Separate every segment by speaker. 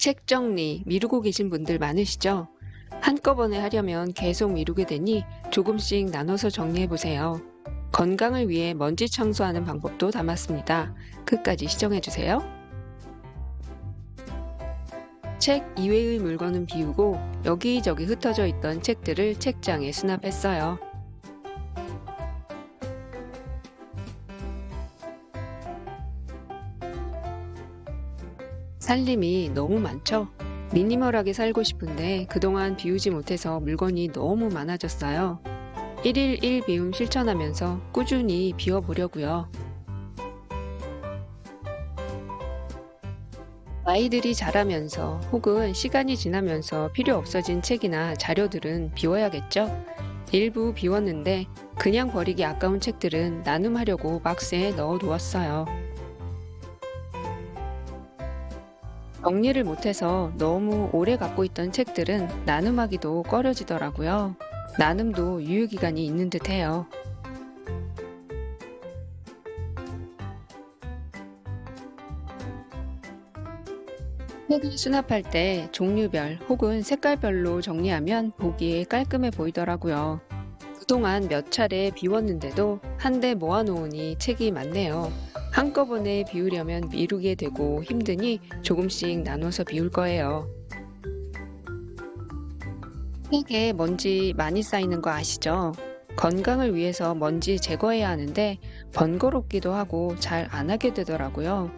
Speaker 1: 책 정리 미루고 계신 분들 많으시죠? 한꺼번에 하려면 계속 미루게 되니 조금씩 나눠서 정리해 보세요. 건강을 위해 먼지 청소하는 방법도 담았습니다. 끝까지 시청해 주세요. 책 이외의 물건은 비우고 여기저기 흩어져 있던 책들을 책장에 수납했어요. 살림이 너무 많죠? 미니멀하게 살고 싶은데 그동안 비우지 못해서 물건이 너무 많아졌어요. 1일 1 비움 실천하면서 꾸준히 비워보려고요. 아이들이 자라면서 혹은 시간이 지나면서 필요 없어진 책이나 자료들은 비워야겠죠? 일부 비웠는데 그냥 버리기 아까운 책들은 나눔하려고 박스에 넣어두었어요. 정리를 못해서 너무 오래 갖고 있던 책들은 나눔하기도 꺼려지더라고요. 나눔도 유효기간이 있는 듯 해요. 책을 수납할 때 종류별 혹은 색깔별로 정리하면 보기에 깔끔해 보이더라고요. 그동안 몇 차례 비웠는데도 한데 모아놓으니 책이 많네요. 한꺼번에 비우려면 미루게 되고 힘드니 조금씩 나눠서 비울 거예요. 책에 먼지 많이 쌓이는 거 아시죠? 건강을 위해서 먼지 제거해야 하는데 번거롭기도 하고 잘 안 하게 되더라고요.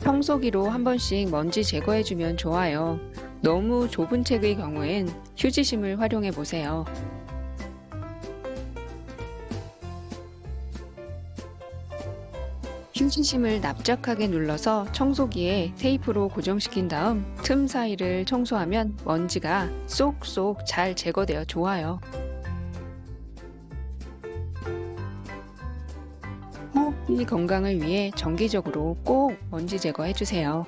Speaker 1: 청소기로 한 번씩 먼지 제거해주면 좋아요. 너무 좁은 책의 경우엔 휴지심을 활용해 보세요. 휴지심을 납작하게 눌러서 청소기에 테이프로 고정시킨 다음 틈 사이를 청소하면 먼지가 쏙쏙 잘 제거되어 좋아요. 호흡기 건강을 위해 정기적으로 꼭 먼지 제거해 주세요.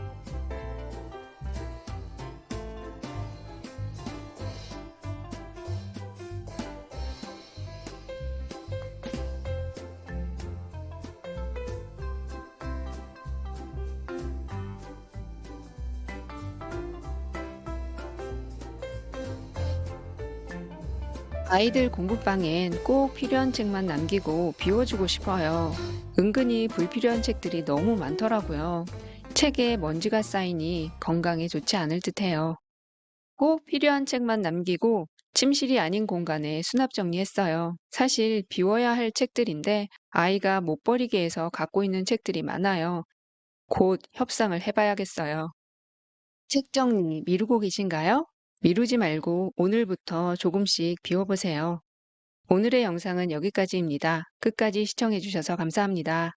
Speaker 1: 아이들 공부방엔 꼭 필요한 책만 남기고 비워주고 싶어요. 은근히 불필요한 책들이 너무 많더라고요. 책에 먼지가 쌓이니 건강에 좋지 않을 듯해요. 꼭 필요한 책만 남기고 침실이 아닌 공간에 수납 정리했어요. 사실 비워야 할 책들인데 아이가 못 버리게 해서 갖고 있는 책들이 많아요. 곧 협상을 해봐야겠어요. 책 정리 미루고 계신가요? 미루지 말고 오늘부터 조금씩 비워보세요. 오늘의 영상은 여기까지입니다. 끝까지 시청해주셔서 감사합니다.